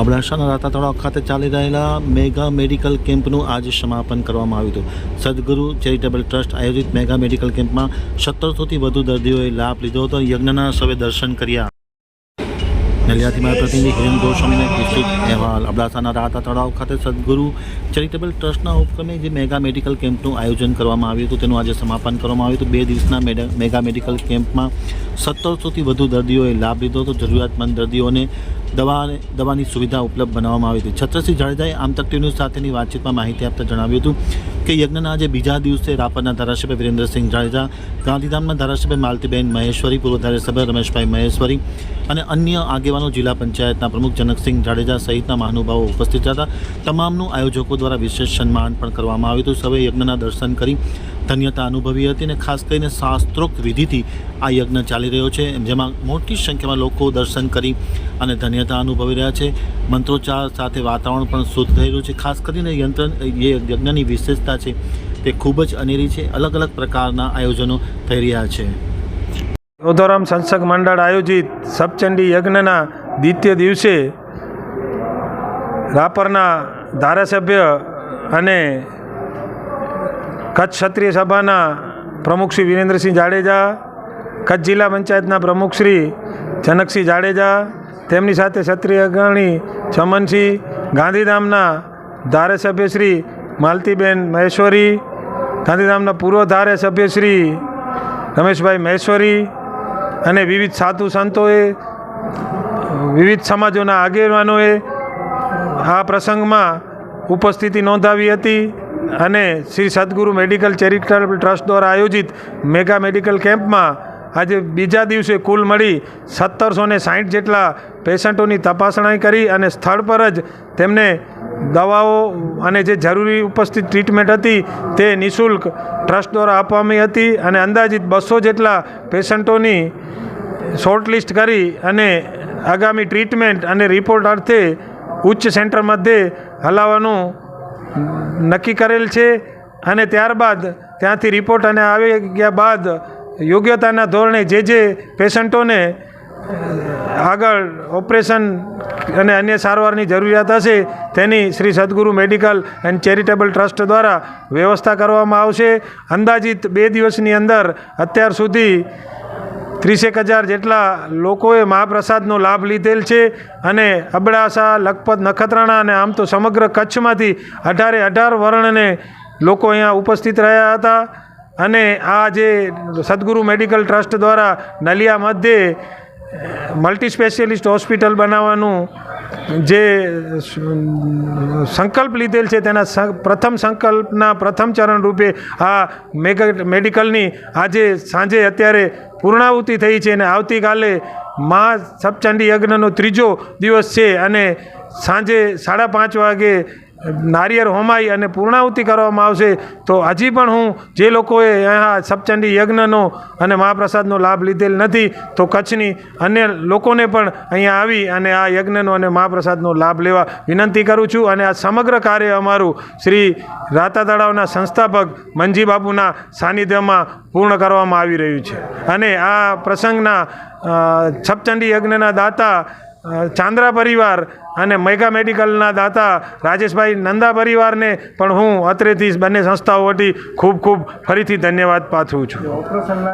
અબડાસાના રાતા તળાવ ખાતે ચાલી રહેલા મેગા મેડિકલ કેમ્પનું આજે સમાપન કરવામાં આવ્યું હતું. સદગુરુ ચેરિટેબલ ટ્રસ્ટ આયોજિત મેગા મેડિકલ કેમ્પમાં સત્તરસોથી વધુ દર્દીઓએ લાભ લીધો હતો. યજ્ઞના સવે દર્શન કર્યા. નલિયાથી મારા પ્રતિનિધિ હિરેન ગોસ્વામીને વિસ્તૃત અહેવાલ. અબડાસાના રાતા તળાવ ખાતે સદગુરુ ચેરિટેબલ ટ્રસ્ટના ઉપક્રમે જે મેગા મેડિકલ કેમ્પનું આયોજન કરવામાં આવ્યું હતું, તેનું આજે સમાપન કરવામાં આવ્યું હતું. બે દિવસના મેગા મેડિકલ કેમ્પમાં સત્તરસોથી વધુ દર્દીઓએ લાભ લીધો હતો. જરૂરિયાતમંદ દર્દીઓને દવા દવાની સુવિધા ઉપલબ્ધ બનાવવામાં આવી હતી. છત્રસિંહ જાડેજાએ આમતક ટીવી સાથેની વાતચીતમાં માહિતી આપતા જણાવ્યું હતું કે યજ્ઞના આજે બીજા દિવસે રાપરના ધારાસભ્ય વિરેન્દ્રસિંહ જાડેજા, ગાંધીધામના ધારાસભ્ય માલતીબેન મહેશ્વરી, પૂર્વ ધારાસભ્ય રમેશભાઈ મહેશ્વરી અને અન્ય આગેવાનો જિલ્લા પંચાયતના પ્રમુખ જનકસિંહ જાડેજા સહિતના મહાનુભાવો ઉપસ્થિત હતા. તમામનું આયોજકો દ્વારા વિશેષ સન્માન પણ કરવામાં આવ્યું હતું. સૌએ યજ્ઞના દર્શન કરી ધન્યતા અનુભવી હતી અને ખાસ કરીને શાસ્ત્રોક્ત વિધિથી આ યજ્ઞ ચાલી રહ્યો છે, જેમાં મોટી સંખ્યામાં લોકો દર્શન કરી અને ધન્યતા અનુભવી રહ્યા છે. મંત્રોચ્ચાર સાથે વાતાવરણ પણ શુદ્ધ થઈ રહ્યું છે. ખાસ કરીને યંત્ર યજ્ઞની વિશેષતા છે તે ખૂબ જ અનેરી છે. અલગ અલગ પ્રકારના આયોજનો થઈ રહ્યા છે. ઉધોરામ સંસદ મંડળ આયોજિત સપચંડી યજ્ઞના દ્વિતીય દિવસે રાપરના ધારાસભ્ય અને કચ્છ ક્ષત્રિય સભાના પ્રમુખ શ્રી વિરેન્દ્રસિંહ જાડેજા, કચ્છ જિલ્લા પંચાયતના પ્રમુખ શ્રી જનકસિંહ જાડેજા, તેમની સાથે ક્ષત્રિય અગ્રણી ચમનસિંહ ગાંધીધામના ધારાસભ્ય શ્રી માલતીબેન મહેશ્વરી, ગાંધીધામના પૂર્વ ધારાસભ્ય શ્રી રમેશભાઈ મહેશ્વરી અને વિવિધ સાધુ સંતોએ, વિવિધ સમાજોના આગેવાનોએ આ પ્રસંગમાં ઉપસ્થિતિ નોંધાવી હતી. અને શ્રી સદગુરુ મેડિકલ ચેરિટેબલ ટ્રસ્ટ દ્વારા આયોજિત મેગા મેડિકલ કેમ્પમાં આજે બીજા દિવસે કુલ મળી સત્તરસો ને સાઠ જેટલા પેશન્ટોની તપાસણી કરી અને સ્થળ પર જ તેમને દવાઓ અને જે જરૂરી ઉપસ્થિત ટ્રીટમેન્ટ હતી તે નિઃશુલ્ક ટ્રસ્ટ દ્વારા આપવામાં હતી અને અંદાજિત બસો જેટલા પેશન્ટોની શોર્ટલિસ્ટ કરી અને આગામી ટ્રીટમેન્ટ અને રિપોર્ટ અર્થે ઉચ્ચ સેન્ટર મધ્યે હલાવવાનું નક્કી કરેલ છે અને ત્યારબાદ ત્યાંથી રિપોર્ટ અને આવી ગયા બાદ યોગ્યતાના ધોરણે જે જે પેશન્ટોને આગળ ઓપરેશન અને અન્ય સારવારની જરૂરિયાત હશે તેની શ્રી સદગુરુ મેડિકલ એન્ડ ચેરિટેબલ ટ્રસ્ટ દ્વારા વ્યવસ્થા કરવામાં આવશે. અંદાજિત બે દિવસની અંદર અત્યાર સુધી ત્રીસેક હજાર જેટલા લોકોએ મહાપ્રસાદનો લાભ લીધેલ છે અને અબડાસા, લખપત, નખત્રાણા અને આમ તો સમગ્ર કચ્છમાંથી અઢારે અઢાર વર્ણને લોકો અહીંયા ઉપસ્થિત રહ્યા હતા અને આ જે સદગુરુ મેડિકલ ટ્રસ્ટ દ્વારા નલિયા મધ્યે મલ્ટી સ્પેશિયલિસ્ટ હોસ્પિટલ બનાવવાનું જે સંકલ્પ લીધેલ છે તેના પ્રથમ સંકલ્પના પ્રથમ ચરણ રૂપે આ મેગ, મેડિકલની આજે સાંજે અત્યારે પૂર્ણાહુતિ થઈ છે અને આવતીકાલે મહા સપ્ચંડી યજ્ઞનો ત્રીજો દિવસ છે અને સાંજે સાડા પાંચ વાગે નારિયેળ હોમાઈ અને પૂર્ણાહુતિ કરવામાં આવશે, તો હજી પણ હું જે લોકોએ અહીંયા સપ્ચંડી યજ્ઞનો અને મહાપ્રસાદનો લાભ લીધેલ નથી, તો કચ્છની અન્ય લોકોને પણ અહીંયા આવી અને આ યજ્ઞનો અને મહાપ્રસાદનો લાભ લેવા વિનંતી કરું છું. અને આ સમગ્ર કાર્ય અમારું શ્રી રાતા તળાવના સંસ્થાપક મંજી બાપુના સાનિધ્યમાં પૂર્ણ કરવામાં આવી રહ્યું છે. અને આ પ્રસંગના છપચંડી યજ્ઞના દાતા ચાંદ્રા પરિવાર અને મેગા મેડિકલના દાતા રાજેશભાઈ નંદા પરિવારને પણ હું અત્રેથી બંને સંસ્થાઓ વટી ખૂબ ખૂબ ફરીથી ધન્યવાદ પાઠવું છું.